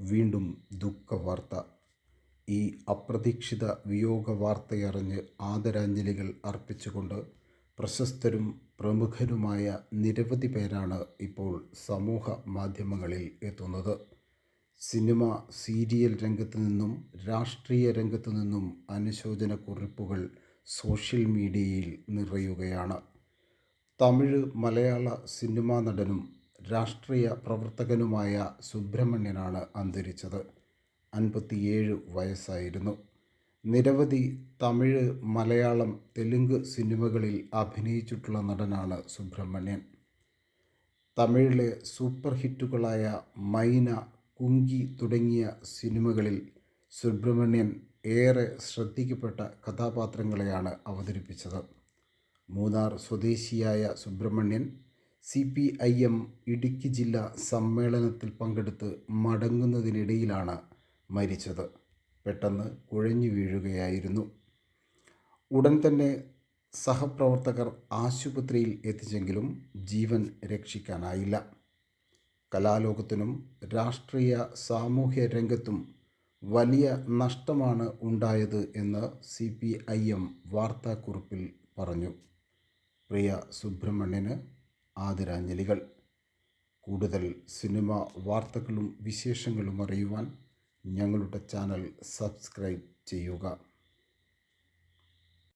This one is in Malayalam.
വീണ്ടും ദുഃഖവാർത്ത. ഈ അപ്രതീക്ഷിത വിയോഗ വാർത്തയറിഞ്ഞ് ആദരാഞ്ജലികൾ അർപ്പിച്ചുകൊണ്ട് പ്രശസ്തരും പ്രമുഖരുമായ നിരവധി പേരാണ് ഇപ്പോൾ സമൂഹ മാധ്യമങ്ങളിൽ എത്തുന്നത്. സിനിമ സീരിയൽ രംഗത്തു നിന്നും രാഷ്ട്രീയ രംഗത്തു നിന്നും അനുശോചന കുറിപ്പുകൾ സോഷ്യൽ മീഡിയയിൽ നിറയുകയാണ്. തമിഴ് മലയാള സിനിമാ നടനും രാഷ്ട്രീയ പ്രവർത്തകനുമായ സുബ്രഹ്മണ്യനാണ് അന്തരിച്ചത്. അൻപത്തിയേഴ് വയസ്സായിരുന്നു. നിരവധി തമിഴ് മലയാളം തെലുങ്ക് സിനിമകളിൽ അഭിനയിച്ചിട്ടുള്ള നടനാണ് സുബ്രഹ്മണ്യൻ. തമിഴിലെ സൂപ്പർ ഹിറ്റുകളായ മൈന കുങ്കി തുടങ്ങിയ സിനിമകളിൽ സുബ്രഹ്മണ്യൻ ഏറെ ശ്രദ്ധിക്കപ്പെട്ട കഥാപാത്രങ്ങളെയാണ് അവതരിപ്പിച്ചത്. മൂന്നാർ സ്വദേശിയായ Subramanian C P I M Idukki ജില്ലാ സമ്മേളനത്തിൽ പങ്കെടുത്ത് മടങ്ങുന്നതിനിടയിലാണ് മരിച്ചത്. പെട്ടെന്ന് കുഴഞ്ഞു വീഴുകയായിരുന്നു. ഉടൻ തന്നെ സഹപ്രവർത്തകർ ആശുപത്രിയിൽ എത്തിച്ചെങ്കിലും ജീവൻ രക്ഷിക്കാനായില്ല. കലാലോകത്തിനും രാഷ്ട്രീയ സാമൂഹ്യ രംഗത്തും വലിയ നഷ്ടമാണ് ഉണ്ടായത് എന്ന് സി പി ഐ എം വാർത്താക്കുറിപ്പിൽ പറഞ്ഞു. പ്രിയ സുബ്രഹ്മണ്യന് ആദരാഞ്ജലികൾ. കൂടുതൽ സിനിമ വാർത്തകളും വിശേഷങ്ങളും അറിയുവാൻ ഞങ്ങളുടെ ചാനൽ സബ്സ്ക്രൈബ് ചെയ്യുക.